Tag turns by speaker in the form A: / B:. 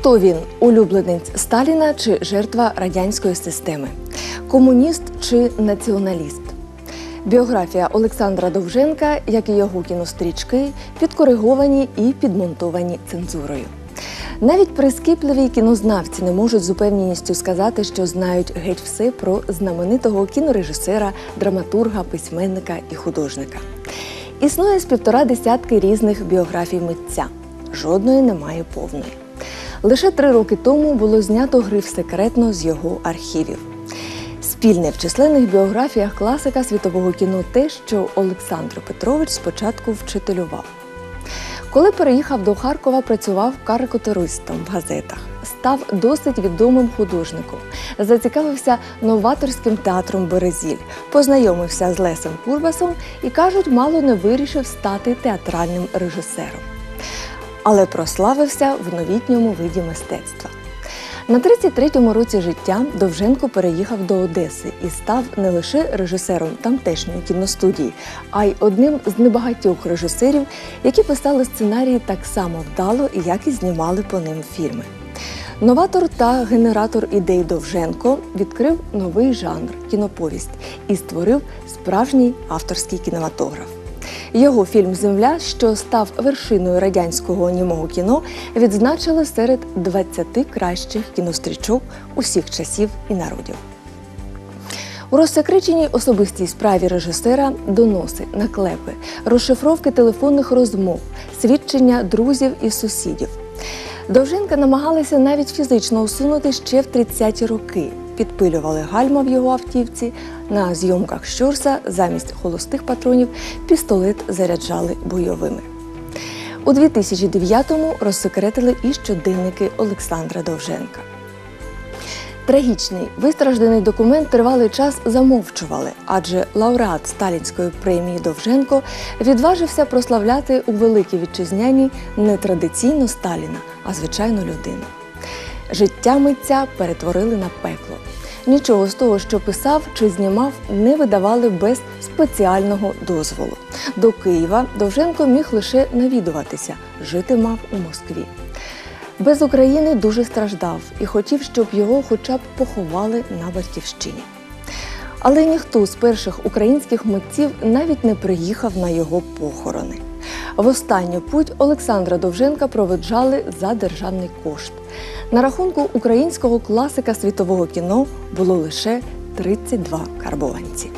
A: Хто він улюбленець Сталіна чи жертва радянської системи? Комуніст чи націоналіст? Біографія Олександра Довженка, як і його кінострічки, підкориговані і підмонтовані цензурою. Навіть прискіпливі кінознавці не можуть з упевненістю сказати, що знають геть все про знаменитого кінорежисера, драматурга, письменника і художника. Існує з півтора десятки різних біографій митця. Жодної немає повної. Лише три роки тому було знято гриф секретно з його архівів. Спільне в численних біографіях класика світового кіно те, що Олександр Петрович спочатку вчителював. Коли переїхав до Харкова, працював карикатуристом в газетах, став досить відомим художником, зацікавився новаторським театром Березіль, познайомився з Лесем Курбасом і кажуть, мало не вирішив стати театральним режисером. Але прославився в новітньому виді мистецтва. На 33-му році життя Довженко переїхав до Одеси і став не лише режисером тамтешньої кіностудії, а й одним з небагатьох режисерів, які писали сценарії так само вдало, як і знімали по ним фільми. Новатор та генератор ідей Довженко відкрив новий жанр кіноповість і створив справжній авторський кінематограф. Його фільм Земля, що став вершиною радянського німого кіно, відзначили серед 20 кращих кінострічок усіх часів і народів. У розсекреченій особистій справі режисера доноси, наклепи, розшифровки телефонних розмов, свідчення друзів і сусідів. Довженка намагалися навіть фізично усунути ще в 30-ті роки. Підпилювали гальма в його автівці. На зйомках Щорса замість холостих патронів пістолет заряджали бойовими. У 2009-му розсекретили і щоденники Олександра Довженка. Трагічний вистражданий документ тривалий час замовчували, адже лауреат Сталінської премії Довженко відважився прославляти у великій вітчизняні не традиційно Сталіна, а звичайну людину. Життя митця перетворили на пекло. Нічого з того, що писав чи знімав, не видавали без спеціального дозволу. До Києва Довженко міг лише навідуватися, жити мав у Москві. Без України дуже страждав і хотів, щоб його хоча б поховали на батьківщині. Але ніхто з перших українських митців навіть не приїхав на його похорони. В останню путь Олександра Довженка проведжали за державний кошт. На рахунку українського класика світового кіно було лише 32 карбованці.